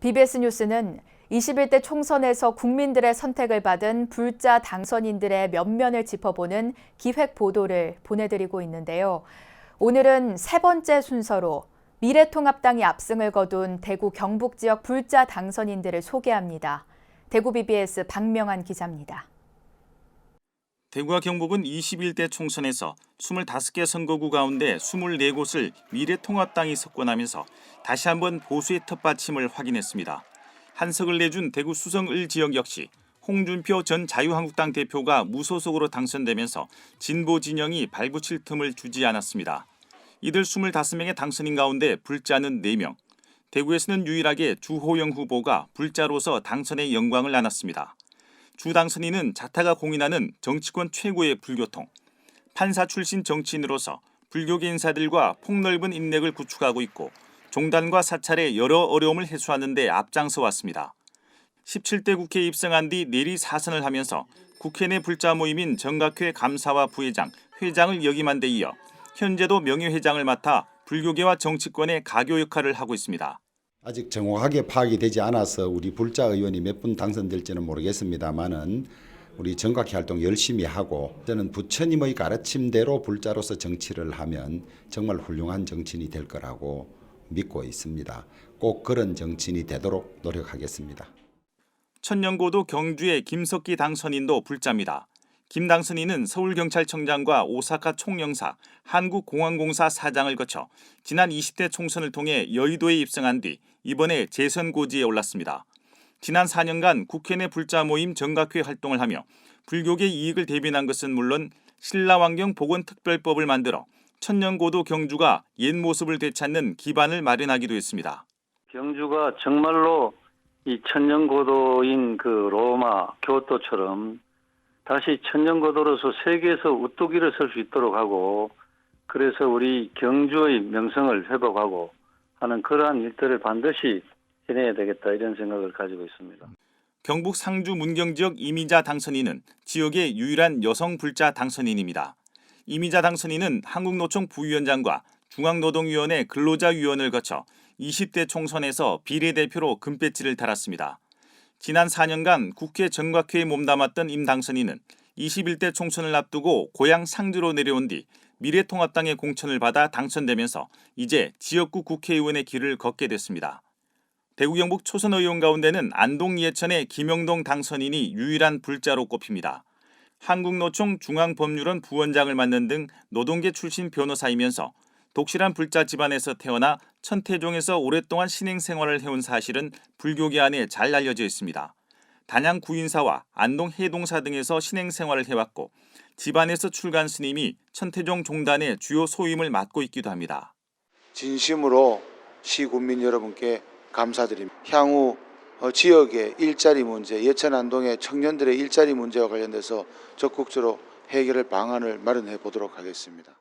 BBS 뉴스는 21대 총선에서 국민들의 선택을 받은 불자 당선인들의 면면을 짚어보는 기획 보도를 보내드리고 있는데요. 오늘은 세 번째 순서로 미래통합당이 압승을 거둔 대구 경북 지역 불자 당선인들을 소개합니다. 대구 BBS 박명환 기자입니다. 대구와 경북은 21대 총선에서 25개 선거구 가운데 24곳을 미래통합당이 석권하면서 다시 한번 보수의 텃받침을 확인했습니다. 한석을 내준 대구 수성을 지역 역시 홍준표 전 자유한국당 대표가 무소속으로 당선되면서 진보 진영이 발붙일 틈을 주지 않았습니다. 이들 25명의 당선인 가운데 불자는 4명. 대구에서는 유일하게 주호영 후보가 불자로서 당선의 영광을 안았습니다. 주 당선인은 자타가 공인하는 정치권 최고의 불교통, 판사 출신 정치인으로서 불교계 인사들과 폭넓은 인맥을 구축하고 있고 종단과 사찰의 여러 어려움을 해소하는 데 앞장서 왔습니다. 17대 국회에 입성한 뒤 내리 사선을 하면서 국회 내 불자 모임인 정각회 감사와 부회장, 회장을 역임한 데 이어 현재도 명예회장을 맡아 불교계와 정치권의 가교 역할을 하고 있습니다. 아직 정확하게 파악이 되지 않아서 우리 불자 의원이 몇 분 당선될지는 모르겠습니다만은 우리 정각회 활동 열심히 하고 저는 부처님의 가르침대로 불자로서 정치를 하면 정말 훌륭한 정치인이 될 거라고 믿고 있습니다. 꼭 그런 정치인이 되도록 노력하겠습니다. 천년고도 경주의 김석기 당선인도 불자입니다. 김 당선인은 서울경찰청장과 오사카 총영사, 한국공항공사 사장을 거쳐 지난 20대 총선을 통해 여의도에 입성한 뒤 이번에 재선 고지에 올랐습니다. 지난 4년간 국회 내 불자 모임 정각회 활동을 하며 불교계 이익을 대변한 것은 물론 신라환경 보건특별법을 만들어 천년고도 경주가 옛 모습을 되찾는 기반을 마련하기도 했습니다. 경주가 정말로 이 천년고도인 그 로마 교토처럼 다시 천년고도로서 세계에서 우뚝 일어설 수 있도록 하고 그래서 우리 경주의 명성을 회복하고 하는 그러한 일들을 반드시 해내야 되겠다 이런 생각을 가지고 있습니다. 경북 상주 문경 지역 이미자 당선인은 지역의 유일한 여성 불자 당선인입니다. 이미자 당선인은 한국노총 부위원장과 중앙노동위원회 근로자위원을 거쳐 20대 총선에서 비례대표로 금배지를 달았습니다. 지난 4년간 국회 정각회에 몸담았던 임 당선인은 21대 총선을 앞두고 고향 상주로 내려온 뒤 미래통합당의 공천을 받아 당선되면서 이제 지역구 국회의원의 길을 걷게 됐습니다. 대구 경북 초선 의원 가운데는 안동 예천의 김영동 당선인이 유일한 불자로 꼽힙니다. 한국노총 중앙법률원 부원장을 맡는 등 노동계 출신 변호사이면서 독실한 불자 집안에서 태어나 천태종에서 오랫동안 신행 생활을 해온 사실은 불교계 안에 잘 알려져 있습니다. 단양 구인사와 안동 해동사 등에서 신행 생활을 해왔고 집안에서 출간 스님이 천태종 종단의 주요 소임을 맡고 있기도 합니다. 진심으로 시군민 여러분께 감사드립니다. 향후 어, 지역의 일자리 문제, 예천 안동의 청년들의 일자리 문제와 관련돼서 적극적으로 해결할 방안을 마련해 보도록 하겠습니다.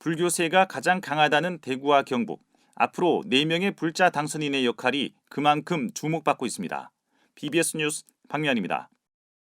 불교세가 가장 강하다는 대구와 경북. 앞으로 4명의 불자 당선인의 역할이 그만큼 주목받고 있습니다. BBS 뉴스 박면입니다.